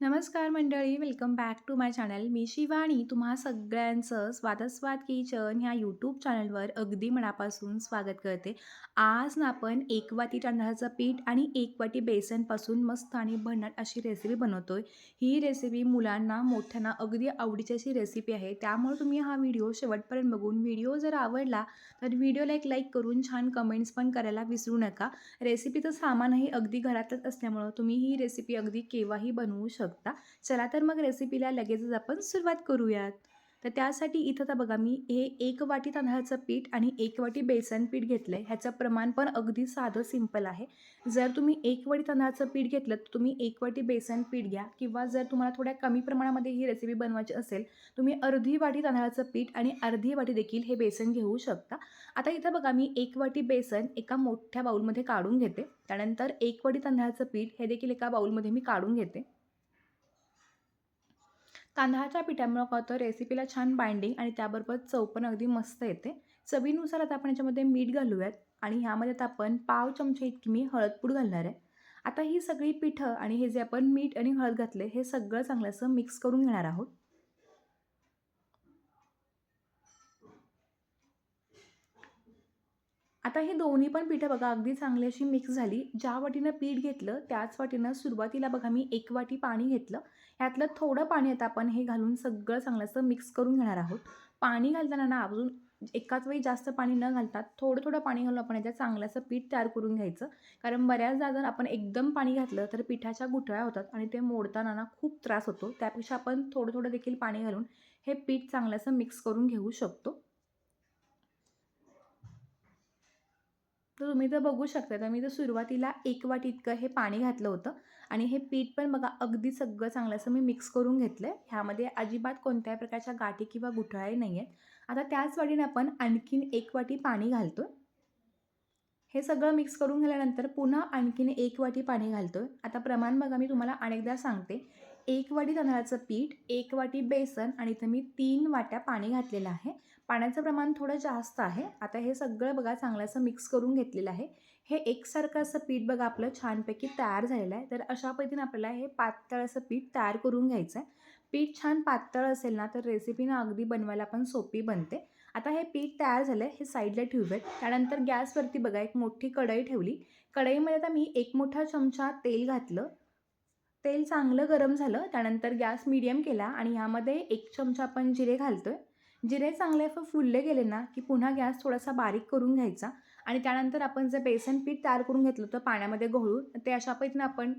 नमस्कार मंडळी welcome back to my channel मी शिवानी तुम्हा सगळ्यांचं स्वादस्वाद किचन ह्या यूट्यूब चॅनलवर अगदी मनापासून स्वागत करते. आज ना आपण एक वाटी तांदळाचं पीठ आणि एक वाटी बेसनपासून मस्त आणि भन्नाट अशी रेसिपी बनवतो आहे ही रेसिपी मुलांना मोठ्यांना अगदी आवडीची अशी रेसिपी आहे. त्यामुळे तुम्ही हा व्हिडिओ शेवटपर्यंत बघून व्हिडिओ जर आवडला तर व्हिडिओला एक लाईक करून छान कमेंट्स पण करायला विसरू नका. रेसिपीचं सामानही अगदी घरातच असल्यामुळं तुम्ही ही रेसिपी अगदी केव्हाही बनवू शकता. चला तर मग रेसिपीला लगेचच आपण सुरुवात करूयात. तर त्यासाठी इथं तर बघा मी हे एक वाटी तांदळाचं पीठ आणि एक वाटी बेसन पीठ घेतलं आहे ह्याचं प्रमाण पण अगदी साधं सिंपल आहे. जर तुम्ही एक वाटी तांदळाचं पीठ घेतलं तर तुम्ही एक वाटी बेसन पीठ घ्या. किंवा जर तुम्हाला थोड्या कमी प्रमाणामध्ये ही रेसिपी बनवायची असेल तुम्ही अर्धी वाटी तांदळाचं पीठ आणि अर्धी वाटी देखील हे बेसन घेऊ शकता. आता इथं बघा मी एक वाटी बेसन एका मोठ्या बाऊलमध्ये काढून घेते. त्यानंतर एक वाटी तांदळाचं पीठ हे देखील एका बाऊलमध्ये मी काढून घेते. तांदळाच्या पिठामुळं काय होतं रेसिपीला छान बाइंडिंग आणि त्याबरोबर चव पण अगदी मस्त येते. चवीनुसार आता आपण याच्यामध्ये मीठ घालूयात आणि ह्यामध्ये आता आपण पाव चमचे इतकी मी हळदपूड घालणार आहे. आता ही सगळी पिठं आणि हे जे आपण मीठ आणि हळद घातले हे सगळं चांगलं असं मिक्स करून घेणार आहोत. आता ही दोन्ही पण पिठं बघा अगदी चांगली अशी मिक्स झाली. ज्या वाटीनं पीठ घेतलं त्याच वाटीनं सुरुवातीला बघा मी एक वाटी पाणी घेतलं. ह्यातलं थोडं पाणी आता आपण हे घालून सगळं चांगलं असं मिक्स करून घेणार आहोत. पाणी घालताना ना अजून एकाच वेळी जास्त पाणी न घालता थोडं थोडं पाणी घालून आपण याच्यात चांगल्याचं पीठ तयार करून घ्यायचं. कारण बऱ्याचदा जर आपण एकदम पाणी घातलं तर पिठाच्या गुठळ्या होतात आणि ते मोडताना ना खूप त्रास होतो. त्यापेक्षा आपण थोडं थोडं देखील पाणी घालून हे पीठ चांगल्यासं मिक्स करून घेऊ शकतो. तर तुम्ही तर बघू शकता तर मी तर सुरुवातीला एक वाटी इतकं हे पाणी घातलं होतं. आणि हे पीठ पण बघा अगदी सगळं चांगलं असं मी मिक्स करून घेतलं आहे ह्यामध्ये अजिबात कोणत्याही प्रकारच्या गाठी किंवा गुठळाही नाही आहेत आता त्याच वाटीने आपण आणखीन एक वाटी पाणी घालतो हे सगळं मिक्स करून झाल्यानंतर पुन्हा आणखीन एक वाटी पाणी घालतो आहे आता प्रमाण बघा मी तुम्हाला अनेकदा सांगते. एक वाटी तांदळाचं पीठ एक वाटी बेसन आणि इथं मी तीन वाट्या पाणी घातलेलं आहे. पाण्याचं प्रमाण थोडं जास्त आहे. आता हे सगळं बघा चांगलं असं मिक्स करून घेतलेलं आहे. हे एकसारखं असं पीठ बघा आपलं छानपैकी तयार झालेलं आहे. तर अशा पद्धतीने आपल्याला हे पातळ असं पीठ तयार करून घ्यायचं आहे. पीठ छान पातळ असेल ना तर रेसिपी ना अगदी बनवायला पण सोपी बनते. आता हे पीठ तयार झालं आहे हे साईडला ठेवूयात. त्यानंतर गॅसवरती बघा एक मोठी कढई ठेवली. कढईमध्ये आता मी एक मोठा चमचा तेल घातलं. तेल चांगलं गरम झालं. त्यानंतर गॅस मिडियम केला आणि ह्यामध्ये एक चमचा आपण जिरे घालतो आहे जिरे चांगले फ फुलले गेले ना की पुन्हा गॅस थोडासा बारीक करून घ्यायचा आणि त्यानंतर आपण जे बेसन पीठ तयार करून घेतलं होतं पाण्यामध्ये घोळून ते अशा पद्धतीनं आपण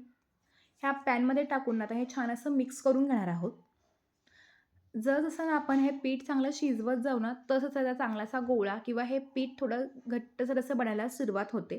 ह्या पॅनमध्ये टाकून ना आता हे छान असं मिक्स करून घेणार आहोत. जर जसं ना आपण हे पीठ चांगलं शिजवत जाऊ ना तसंच त्याचा चांगलासा गोळा किंवा हे पीठ थोडं घट्टसर असं बनायला सुरुवात होते.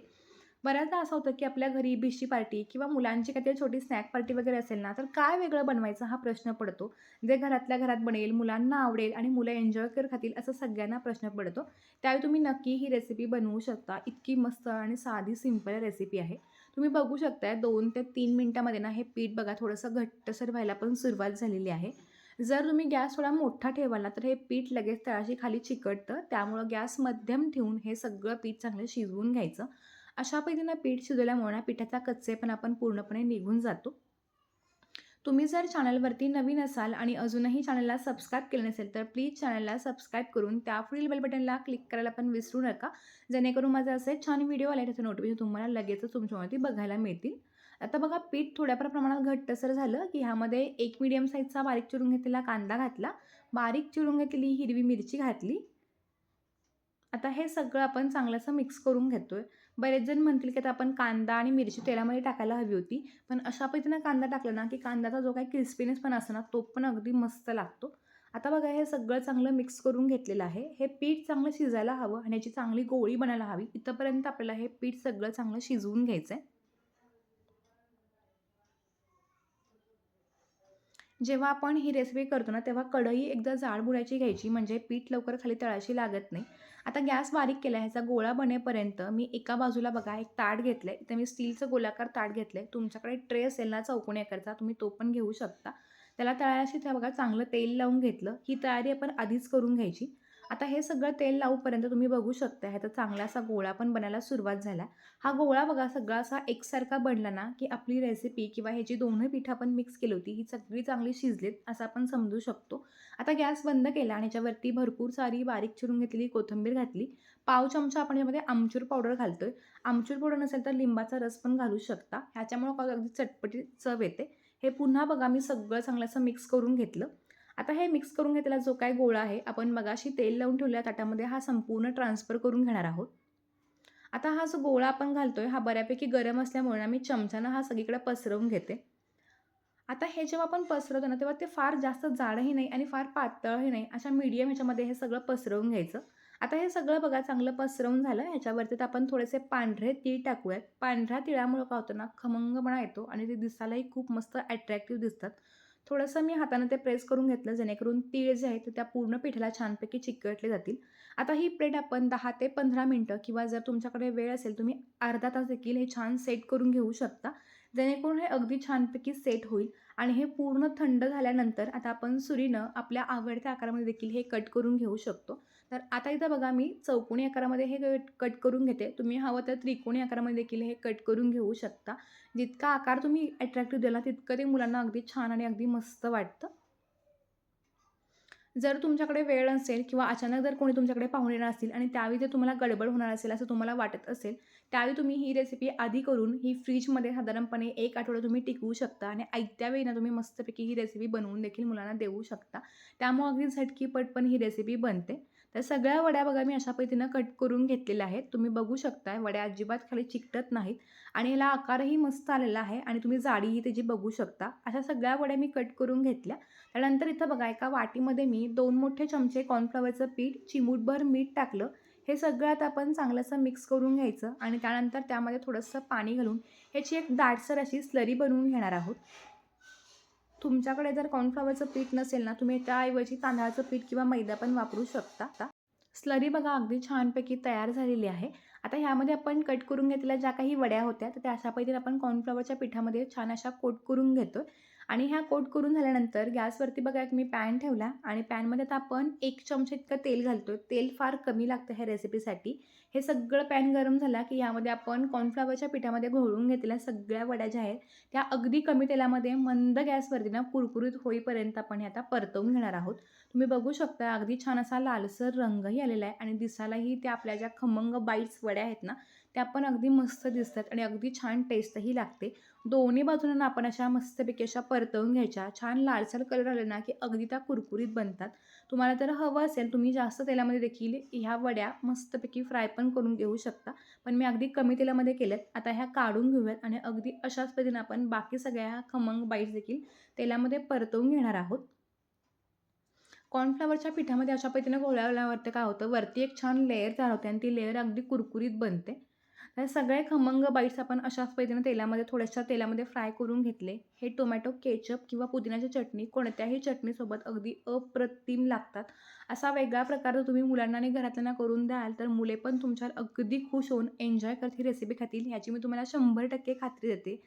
बऱ्याचदा असं होतं की आपल्या घरी बिशी पार्टी किंवा मुलांची काहीतरी छोटी स्नॅक पार्टी वगैरे असेल ना तर काय वेगळं बनवायचं हा प्रश्न पडतो. जे घरातल्या घरात बनेल मुलांना आवडेल आणि मुलं एन्जॉय कर खातील असं सगळ्यांना प्रश्न पडतो. त्यावेळी तुम्ही नक्की ही रेसिपी बनवू शकता. इतकी मस्त आणि साधी सिंपल रेसिपी आहे. तुम्ही बघू शकताय दोन ते तीन मिनटामध्ये ना हे पीठ बघा थोडंसं घट्टसर व्हायला पण सुरुवात झालेली आहे. जर तुम्ही गॅस थोडा मोठा ठेवाल ना तर हे पीठ लगेच तळाशी खाली चिकटतं. त्यामुळं गॅस मध्यम ठेवून हे सगळं पीठ चांगलं शिजवून घ्यायचं. अशा पद्धतीनं पीठ शिजवल्यामुळे पिठाचा कच्चेपण आपण पूर्णपणे निघून जातो. तुम्ही जर चॅनलवरती नवीन असाल आणि अजूनही चॅनलला सबस्क्राईब केलं नसेल तर प्लीज चॅनलला सबस्क्राईब करून त्या पुढील बेल बटनला क्लिक करायला पण विसरू नका. जेणेकरून माझं असे छान व्हिडिओ आले त्याचं नोटिफिकेशन तुम्हाला लगेचच तुमच्यावरती बघायला मिळतील. आता बघा पीठ थोड्याफार प्रमाणात घट्टसर झालं की ह्यामध्ये एक मिडियम साईजचा बारीक चिरून घेतलेला कांदा घातला. बारीक चिरून घेतलेली हिरवी मिरची घातली. आता हे सगळं आपण चांगलंसं मिक्स करून घेतो आहे बरेच जण म्हणतील की आता आपण कांदा आणि मिरची तेलामध्ये टाकायला हवी होती. पण अशा पद्धतीनं कांदा टाकला ना की कांद्याचा जो काही क्रिस्पीनेस पण असतो ना तो पण अगदी मस्त लागतो. आता बघा हे सगळं चांगलं मिक्स करून घेतलेलं आहे. हे पीठ चांगलं शिजायला हवं आणि याची चांगली गोळी बनायला हवी. इथंपर्यंत आपल्याला हे पीठ सगळं चांगलं शिजवून घ्यायचं आहे जेव्हा आपण ही रेसिपी करतो ना तेव्हा कढई एकदा जाड बुडायची घ्यायची म्हणजे पीठ लवकर खाली तळाशी लागत नाही. आता गॅस बारीक केला ह्याचा गोळा बनेपर्यंत मी एका बाजूला बघा एक ताट घेतलं आहे इथं मी स्टीलचं गोलाकार ताट घेतलं आहे तुमच्याकडे ट्रे असेल ना चौकोन आकारचा तुम्ही तो पण घेऊ शकता. त्याला तळाशी त्या बघा चांगलं तेल लावून घेतलं. ही तयारी आपण आधीच करून घ्यायची. आता हे सगळं तेल लावूपर्यंत तुम्ही बघू शकता ह्याचा चांगला असा गोळा पण बनायला सुरुवात झाला. हा गोळा बघा सगळा असा एकसारखा बनला ना की आपली रेसिपी किंवा ह्याची दोन्ही पिठं आपण मिक्स केली होती ही सगळी चांगली शिजलीत असं आपण समजू शकतो. आता गॅस बंद केला आणि याच्यावरती भरपूर सारी बारीक चिरून घेतलेली कोथिंबीर घातली. पाव चमचा आपण यामध्ये आमचूर पावडर घालतोय. आमचूर पावडर नसेल तर लिंबाचा रस पण घालू शकता. ह्याच्यामुळं काय अगदी चटपटी चव येते. हे पुन्हा बघा मी सगळं चांगलं असं मिक्स करून घेतलं. आता हे मिक्स करून घेतलेला जो काय गोळा आहे आपण मगाशी तेल लावून ठेवल्या ताटामध्ये हा संपूर्ण ट्रान्सफर करून घेणार आहोत. आता हा जो गोळा आपण घालतोय हा बऱ्यापैकी गरम असल्यामुळे ना मी चमच्यानं हा सगळीकडे पसरवून घेते. आता हे जेव्हा आपण पसरवतो ना तेव्हा ते फार जास्त जाडही नाही आणि फार पातळही नाही अशा मीडियम ह्याच्यामध्ये हे सगळं पसरवून घ्यायचं. आता हे सगळं बघा चांगलं पसरवून झालं. ह्याच्यावरती तर आपण थोडेसे पांढरे तीळ टाकूयात. पांढऱ्या तिळामुळं काय होतं ना खमंगपणा येतो आणि ते दिसायलाही खूप मस्त अट्रॅक्टिव्ह दिसतात. थोडंसं मी हाताने ते प्रेस करून घेतलं जेणेकरून तीळ जे आहेत ते त्या पूर्ण पिठाला छानपैकी चिकटले जातील. आता ही प्लेट आपण दहा ते पंधरा मिनटं किंवा जर तुमच्याकडे वेळ असेल तुम्ही अर्धा तास देखील हे छान सेट करून घेऊ शकता. जेणेकरून हे अगदी छानपैकी सेट होईल आणि हे पूर्ण थंड झाल्यानंतर आता आपण सुरीनं आपल्या आवडत्या आकारामध्ये देखील हे कट करून घेऊ शकतो. तर आता इथं बघा मी चौकोनी आकारामध्ये हे कट कट करून घेते. तुम्ही हवं तर त्रिकोणी आकारामध्ये देखील हे कट करून घेऊ शकता. जितका आकार तुम्ही अट्रॅक्टिव्ह दिला तितकं ते मुलांना अगदी छान आणि अगदी मस्त वाटतं. जर तुमच्याकडे वेळ नसेल किंवा अचानक जर कोणी तुमच्याकडे पाहुणे येणार असतील आणि त्यावेळी जर तुम्हाला गडबड होणार असेल असं तुम्हाला वाटत असेल त्यावेळी तुम्ही ही रेसिपी आधी करून ही फ्रीजमध्ये साधारणपणे एक आठवडा तुम्ही टिकवू शकता आणि ऐकत्या वेळीनं तुम्ही मस्तपैकी ही रेसिपी बनवून देखील मुलांना देऊ शकता. त्यामुळे अगदी झटकीपट पण ही रेसिपी बनते. तर सगळ्या वड्या बघा मी अशा पद्धतीनं कट करून घेतलेल्या आहेत. तुम्ही बघू शकताय वड्या अजिबात खाली चिकटत नाहीत आणि याला आकारही मस्त आलेला आहे आणि तुम्ही जाडीही त्याची बघू शकता. अशा सगळ्या वड्या मी कट करून घेतल्या. त्यानंतर इथं बघा एका वाटीमध्ये मी दोन मोठे चमचे कॉर्नफ्लॉवरचं पीठ चिमूटभर मीठ टाकलं. हे सगळं आता आपण चांगलंसं मिक्स करून घ्यायचं आणि त्यानंतर त्यामध्ये थोडंसं पाणी घालून ह्याची एक दाटसर अशी स्लरी बनवून घेणार आहोत. तुमच्याकडे जर कॉर्नफ्लावरचं पीठ नसेल ना तुम्ही त्याऐवजी तांदळाचं पीठ किंवा मैदा पण वापरू शकता. स्लरी बघा अगदी छानपैकी तयार झालेली आहे. आता ह्यामध्ये आपण कट करून घेतलेल्या ज्या काही वड्या होत्या तर त्या अशा पैकी आपण कॉर्नफ्लॉवरच्या पिठामध्ये छान अशा कोट करून घेतो आणि ह्या कोट करून झाल्यानंतर गॅसवरती बघा एक मी पॅन ठेवला आणि पॅनमध्ये आता आपण एक चमचा इतकं तेल घालतो तेल फार कमी लागतं ह्या रेसिपीसाठी. हे सगळं पॅन गरम झाला की यामध्ये आपण कॉर्नफ्लॉवरच्या पिठामध्ये घोळून घेतलेल्या सगळ्या वड्या ज्या आहेत त्या अगदी कमी तेलामध्ये मंद गॅसवरती ना कुरकुरीत होईपर्यंत आपण हे आता परतवून घेणार आहोत. तुम्ही बघू शकता अगदी छान असा लालसर रंगही आलेला आहे आणि दिसायलाही त्या आपल्या ज्या खमंग बाईट्स वड्या आहेत ना त्या पण अगदी मस्त दिसतात आणि अगदी छान टेस्टही लागते. दोन्ही बाजूनं आपण अशा मस्तपैकी अशा परतवून घ्यायच्या. छान लालसर कलर आले ना की अगदी त्या कुरकुरीत बनतात. तुम्हाला तर हवं असेल तुम्ही जास्त तेलामध्ये देखील ह्या वड्या मस्तपैकी फ्राय पण करून घेऊ शकता. पण मी अगदी कमी तेलामध्ये केल्यात. आता ह्या काढून घेऊयात आणि अगदी अशाच पद्धतीने आपण बाकी सगळ्या खमंग बाईट्स देखील तेलामध्ये परतवून घेणार आहोत. कॉर्नफ्लावरच्या पिठामध्ये अशा पद्धतीने घोळवल्यावरती काय होतं? वरती एक छान लेअर तयार होते आणि ती लेअर अगदी कुरकुरीत बनते. तर सगळे खमंग बाईट्स आपण अशाच पद्धतीने तेलामध्ये थोड्याशा तेलामध्ये फ्राय करून घेतले. हे टोमॅटो केचप किंवा पुदिन्याची चटणी कोणत्याही चटणीसोबत अगदी अप्रतिम लागतात. असा वेगळा प्रकार जर तुम्ही मुलांना आणि घरातल्यांना करून द्याल तर मुले पण तुमच्यावर अगदी खुश होऊन एन्जॉय करतील रेसिपी खातील ह्याची मी तुम्हाला शंभर टक्के खात्री देते.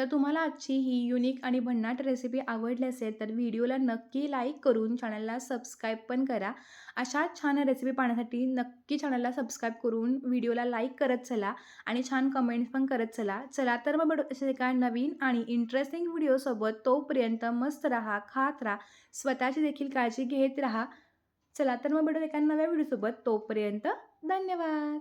तर तुम्हाला आजची ही युनिक आणि भन्नाट रेसिपी आवडली असेल तर व्हिडिओला नक्की लाईक करून चॅनलला सबस्क्राईब पण करा. अशाच छान रेसिपी पाहण्यासाठी नक्की चॅनलला सबस्क्राईब करून व्हिडिओला लाईक करत चला आणि छान कमेंट्स पण करत चला. चला तर मग भेटू असे एका नवीन आणि इंटरेस्टिंग व्हिडिओसोबत तोपर्यंत मस्त राहा खात राहा स्वतःची देखील काळजी घेत राहा. चला तर मग भेटू एका नव्या व्हिडिओसोबत तोपर्यंत धन्यवाद.